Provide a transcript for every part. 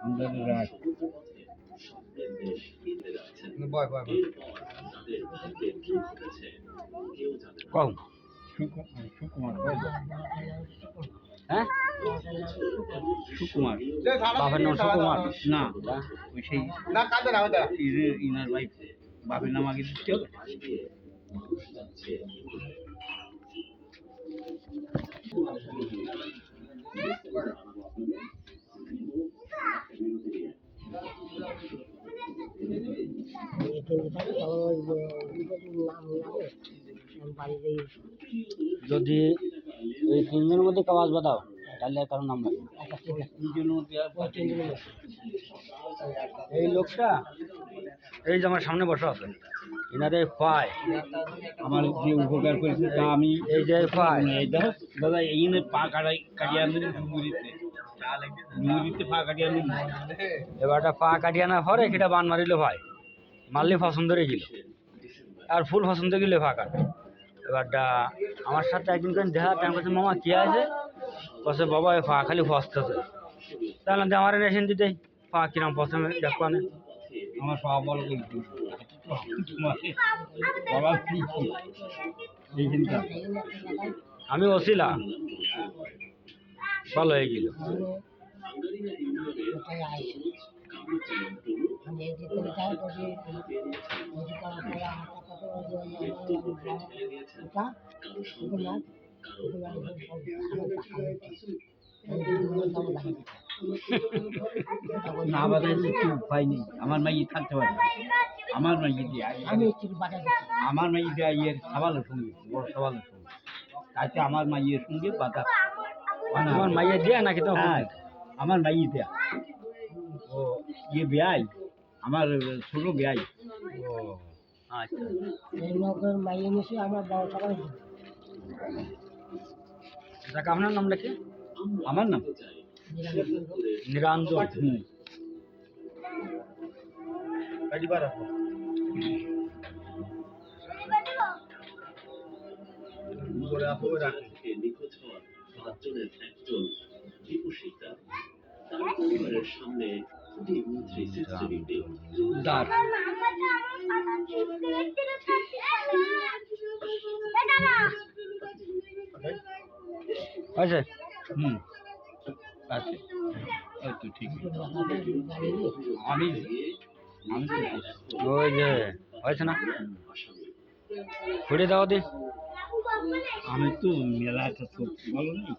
আমদানি কম সুকু- সুকুমার? হ্যাঁ সুকুমার বাবার নাম সুকুমার না ওই সেই না কাঁদে না ওটা ইরে- ইনার ভাই বাপের নাম আগে দিতে হবে যদি এই তিনজনের মধ্যে কাজ বাদাও তাহলে কারও নাম লাগবে এই লোকটা এই যে আমার সামনে বসা আছে এনারে পায় আমার যে উপকার করেছে তা আমি এই যে পায় এই দেখো দাদা এই নে পা কাটাই কাটিয়ে আনলেন ডুমুরিতে ডুমুরিতে পা কাটিয়ে আনলেন। এবারটা পা কাটিয়া না পরে সেটা বান মারিলে ভাই। মারলে পছন্দ রেখেছিল আর ফুল পছন্দ গেলে পা কাটে এবারটা আমার সাথে একদিন করে দেখা টাইম করছে মামা কি আছে? বসে বাবা পা খালি ফসতেছে তাহলে আমার রেশন দিতে। পা কিরম প্রথমে দেখো আমার পা বল কিন্তু তোমার বাবা কি কি এই চিন্তা আমি ওসিলা ভালো হয়ে গেল না বাদাইলে কি উপায় নেই আমার মাই থাকতে পারে না। আমার মাই দিয়ে আমার মাই দিয়ে ইয়ের সবালের সঙ্গে বড় সবালের সঙ্গে তাতে আমার মাইয়ের সঙ্গে বাধা তোমার মাইয়া দিয়া নাকি তো হ্যাঁ আমার মাই দেয়া ও ইয়ে বেয়াই আমার ছোট ও আচ্ছা যাক আপনার নামটা কি আমার নাম? নিরঞ্জন। হুম। নিখোঁজ হওয়া পাঁচজনের একজন তার পরিবারের সামনে দাঁড় হয়েছে হুম আছে তো ঠিক আমি ওই যে হয়েছে না? ফুটে দাও দি। আমি তো মেলা তো বলো না।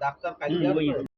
ডাক্তার কালকে হুম, ওই আসবে?